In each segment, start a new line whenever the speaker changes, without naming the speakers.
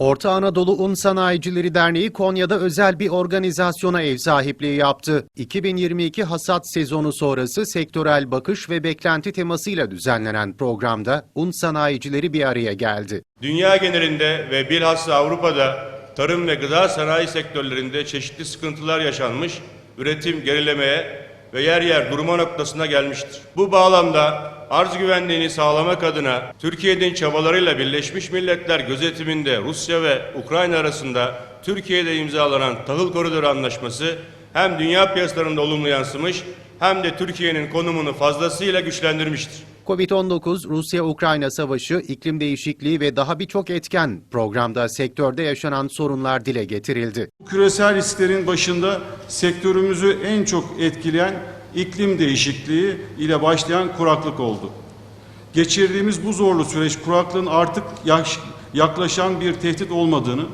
Orta Anadolu Un Sanayicileri Derneği Konya'da özel bir organizasyona ev sahipliği yaptı. 2022 hasat sezonu sonrası sektörel bakış ve beklenti temasıyla düzenlenen programda un sanayicileri bir araya geldi.
Dünya genelinde ve bilhassa Avrupa'da tarım ve gıda sanayi sektörlerinde çeşitli sıkıntılar yaşanmış, üretim gerilemeye ve yer yer durma noktasına gelmiştir. Bu bağlamda arz güvenliğini sağlamak adına Türkiye'nin çabalarıyla Birleşmiş Milletler gözetiminde Rusya ve Ukrayna arasında Türkiye'de imzalanan Tahıl Koridoru Anlaşması hem dünya piyasalarında olumlu yansımış hem de Türkiye'nin konumunu fazlasıyla güçlendirmiştir.
Covid-19, Rusya-Ukrayna savaşı, iklim değişikliği ve daha birçok etken programda sektörde yaşanan sorunlar dile getirildi.
Küresel risklerin başında sektörümüzü en çok etkileyen iklim değişikliği ile başlayan kuraklık oldu. Geçirdiğimiz bu zorlu süreç kuraklığın artık yaklaşan bir tehdit olmadığını,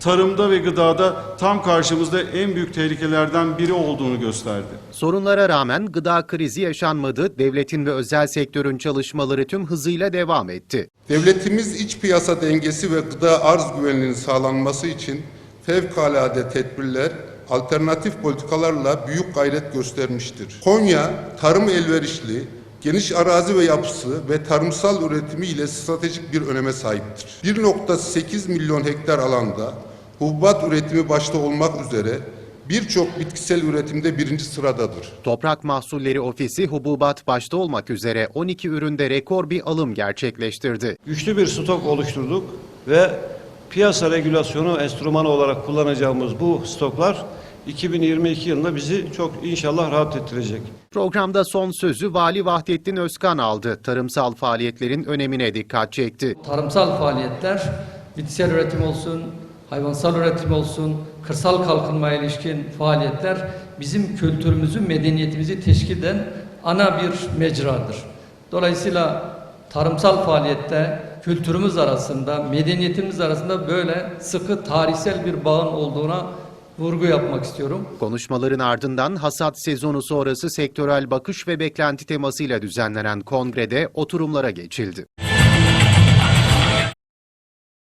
tarımda ve gıdada tam karşımızda en büyük tehlikelerden biri olduğunu gösterdi.
Sorunlara rağmen gıda krizi yaşanmadı, devletin ve özel sektörün çalışmaları tüm hızıyla devam etti.
Devletimiz iç piyasa dengesi ve gıda arz güvenliğinin sağlanması için fevkalade tedbirler, alternatif politikalarla büyük gayret göstermiştir. Konya, tarım elverişli, geniş arazi ve yapısı ve tarımsal üretimi ile stratejik bir öneme sahiptir. 1.8 milyon hektar alanda hububat üretimi başta olmak üzere birçok bitkisel üretimde birinci sıradadır.
Toprak Mahsulleri Ofisi hububat başta olmak üzere 12 üründe rekor bir alım gerçekleştirdi.
güçlü bir stok oluşturduk ve piyasa regülasyonu enstrümanı olarak kullanacağımız bu stoklar 2022 yılında bizi çok inşallah rahat ettirecek.
Programda son sözü Vali Vahdettin Özkan aldı. Tarımsal faaliyetlerin önemine dikkat çekti.
tarımsal faaliyetler, bitkisel üretim olsun, hayvansal üretim olsun, kırsal kalkınmaya ilişkin faaliyetler bizim kültürümüzü, medeniyetimizi teşkil eden ana bir mecradır. Dolayısıyla tarımsal faaliyette kültürümüz arasında, medeniyetimiz arasında böyle sıkı tarihsel bir bağın olduğuna vurgu yapmak istiyorum.
Konuşmaların ardından hasat sezonu sonrası sektörel bakış ve beklenti temasıyla düzenlenen kongrede oturumlara geçildi.